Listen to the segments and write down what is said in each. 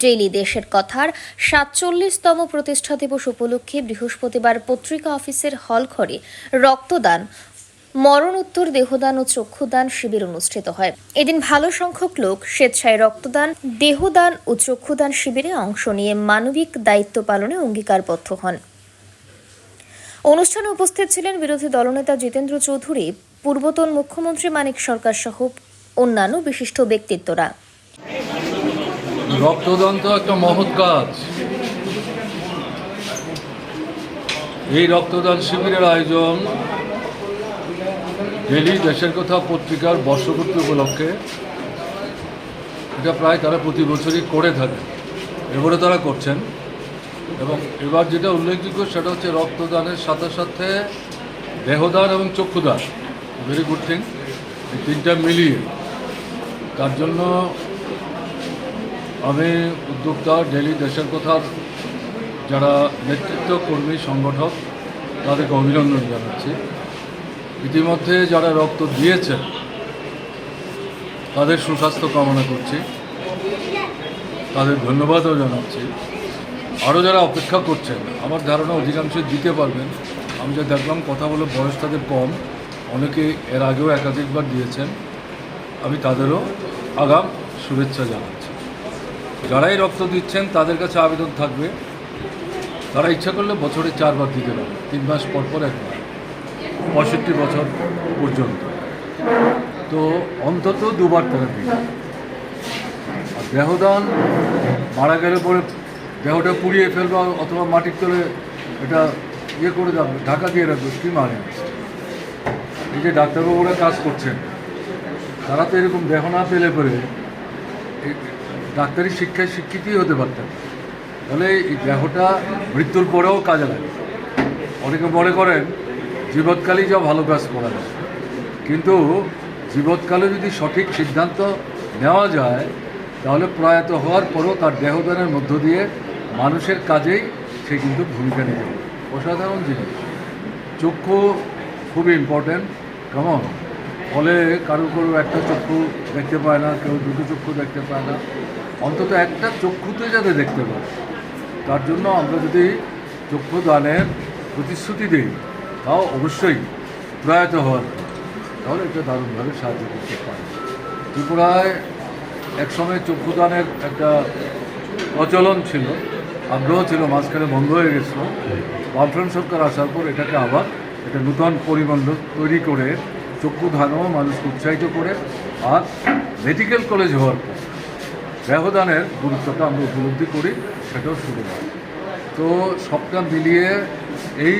Daily দেশের কথার সাতচল্লিশতম প্রতিষ্ঠা দিবস উপলক্ষে বৃহস্পতিবার পত্রিকা অফিসের হল ঘরে রক্তদান, মরণোত্তর, দেহদান ও চক্ষুদান শিবির অনুষ্ঠিত হয়। এদিন ভালো সংখ্যক লোক স্বেচ্ছায় রক্তদান, দেহদান ও চক্ষুদান শিবিরে অংশ নিয়ে মানবিক দায়িত্ব পালনে অঙ্গীকারবদ্ধ হন। অনুষ্ঠানে উপস্থিত ছিলেন বিরোধী দলনেতা জিতেন্দ্র চৌধুরী, পূর্বতন মুখ্যমন্ত্রী মানিক সরকার সহ অন্যান্য বিশিষ্ট ব্যক্তিত্বরা। রক্তদান তো একটা মহৎ কাজ। এই রক্তদান শিবিরের আয়োজন ডেলি দেশের কথা পত্রিকার বর্ষপূর্তি উপলক্ষে। এটা প্রায় তারা প্রতি বছরই করে থাকে। এবারে তারা করছেন। এবং এবার যেটা উল্লেখযোগ্য সেটা হচ্ছে রক্তদানের সাথে সাথে দেহদান এবং চক্ষুদান ভেরি গুড থিং এই তিনটা মিলিয়ে। তার জন্য আমি উদ্যোক্তা ডেলি দেশের কথার যারা নেতৃত্ব কর্মী সংগঠক, তাদেরকে অভিনন্দন জানাচ্ছি। ইতিমধ্যে যারা রক্ত দিয়েছেন, তাদের সুস্বাস্থ্য কামনা করছি। তাদের ধন্যবাদও জানাচ্ছি। আরও যারা অপেক্ষা করছেন, আমার ধারণা অধিকাংশ দিতে পারবেন। আমি যা দেখলাম, কথা বলে বয়স তাদের কম। অনেকে এর আগেও একাধিকবার দিয়েছেন। আমি তাদেরও আগাম শুভেচ্ছা জানাচ্ছি। যারাই রক্ত দিচ্ছেন, তাদের কাছে আবেদন থাকবে। তারা ইচ্ছা করলে বছরে চারবার দিতে পারে, তিন মাস পর পর একবার পঁয়ষট্টি বছর পর্যন্ত। তো অন্তত দুবার তারা দিবে। আর দেহদান মারা গেলে পরে দেহটা পুড়িয়ে ফেলবা, অথবা মাটির তলে এটা ইয়ে করে যাবে ঢাকা দিয়ে রাখবে, কী মানে? এই যে ডাক্তারবাবুরা কাজ করছেন, তারা তো এরকম দেহ না পেলে পরে ডাক্তারি শিক্ষায় শিক্ষিতই হতে পারতেন। তাহলে এই দেহটা মৃত্যুর পরেও কাজে লাগে। অনেকে মনে করেন জীবৎকালেই যা ভালো কাজ করা যায়। কিন্তু জীবৎকালে যদি সঠিক সিদ্ধান্ত নেওয়া যায়, তাহলে প্রয়াত হওয়ার পরও তার দেহদানের মধ্য দিয়ে মানুষের কাজেই সে কিন্তু ভূমিকা নিতে পারে অসাধারণ জিনিস। চক্ষু খুবই ইম্পর্ট্যান্ট কেমন ফলে কারও কারও একটা চক্ষু দেখতে পায় না, কেউ দুটো চক্ষু দেখতে পায় না। অন্তত একটা চক্ষুতে যাতে দেখতে পায় তার জন্য আমরা যদি চক্ষু দানের প্রতিশ্রুতি দিই, তাও অবশ্যই প্রয়াত হওয়ার তাহলে এটা দারুণভাবে সাহায্য করতে পারে। ত্রিপুরায় একসময় চক্ষুদানের একটা প্রচলন ছিল। আগ্রহ ছিল, মাঝখানে বন্ধ হয়ে গেছিল। বামফ্রন্ট সরকার আসার পর এটাকে আবার একটা নূতন পরিমণ্ডল তৈরি করে চক্ষুদানও মানুষকে উৎসাহিত করে আর মেডিকেল কলেজ হওয়ার পর ব্যবধানের গুরুত্বটা আমরা উপলব্ধি করি, সেটাও শুরু হয় তো সবটা মিলিয়ে এই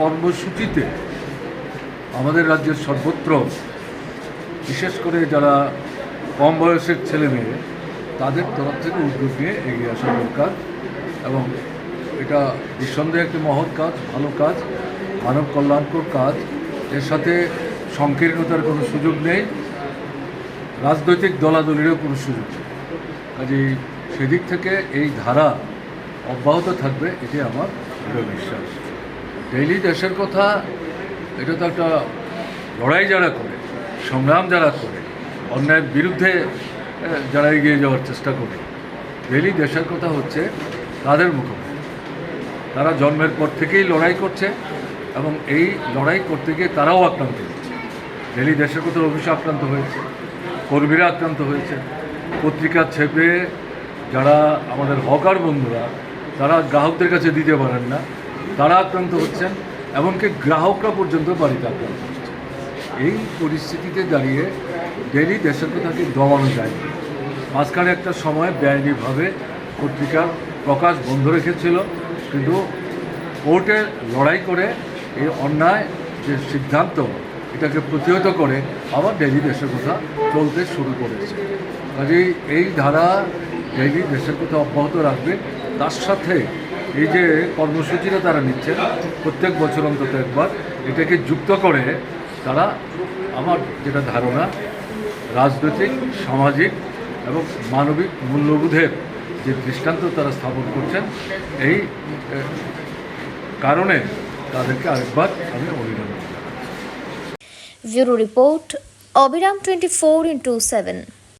কর্মসূচিতে আমাদের রাজ্যের সর্বত্র, বিশেষ করে যারা কম বয়সের ছেলে মেয়ে, তাদের তরফ থেকে উদ্যোগ নিয়ে এগিয়ে আসা দরকার এবং এটা নিঃসন্দেহে একটি মহৎ কাজ, ভালো কাজ, মানব কল্যাণকর কাজ। এর সাথে সংকীর্ণতার কোনো সুযোগ নেই, রাজনৈতিক দলাদলিরও কোনো সুযোগ নেই। কাজেই সেদিক থেকে এই ধারা অব্যাহত থাকবে এটি আমার দৃঢ় বিশ্বাস। ডেইলি দেশের কথা, এটা তো একটা লড়াই যারা করে, সংগ্রাম যারা করে, অন্যায়ের বিরুদ্ধে যারা এগিয়ে যাওয়ার চেষ্টা করে, ডেইলি দেশের কথা হচ্ছে তাদের মুখোমুখি। তারা জন্মের পর থেকেই লড়াই করছে এবং এই লড়াই করতে গিয়ে তারাও আক্রান্ত হয়েছে। ডেলি দেশের কোথাও অফিসে আক্রান্ত হয়েছে, কর্মীরা আক্রান্ত হয়েছে। পত্রিকা ছেপে যারা আমাদের হকার বন্ধুরা, তারা গ্রাহকদের কাছে দিতে পারেন না। তারা আক্রান্ত হচ্ছেন, এমনকি গ্রাহকরা পর্যন্ত বাড়িতে আক্রান্ত হচ্ছে। এই পরিস্থিতিতে দাঁড়িয়ে ডেলি দেশের কথাকে দমানো যায়। মাঝখানে একটা সময় বেআইনিভাবে পত্রিকার প্রকাশ বন্ধ রেখেছিল, কিন্তু কোর্টে লড়াই করে এই অন্যায় যে সিদ্ধান্ত, এটাকে প্রতিহত করে আবার ডেলি দেশের কথা চলতে শুরু করেছে। কাজেই এই ধারা ডেলি দেশের কথা অব্যাহত রাখবে, তার সাথে এই যে কর্মসূচিটা তারা নিচ্ছে, প্রত্যেক বছর অন্তত একবার, এটাকে যুক্ত করে তারা আমার যেটা ধারণা, রাজনৈতিক, সামাজিক এবং মানবিক মূল্যবোধের যে দৃষ্টান্ত তারা স্থাপন করছেন, এই কারণে তাদেরকে আরেকবার আমি অভিনন্দন। ব্যুরো রিপোর্ট, অবিরাম টোয়েন্টি ফোর ইন্টু সেভেন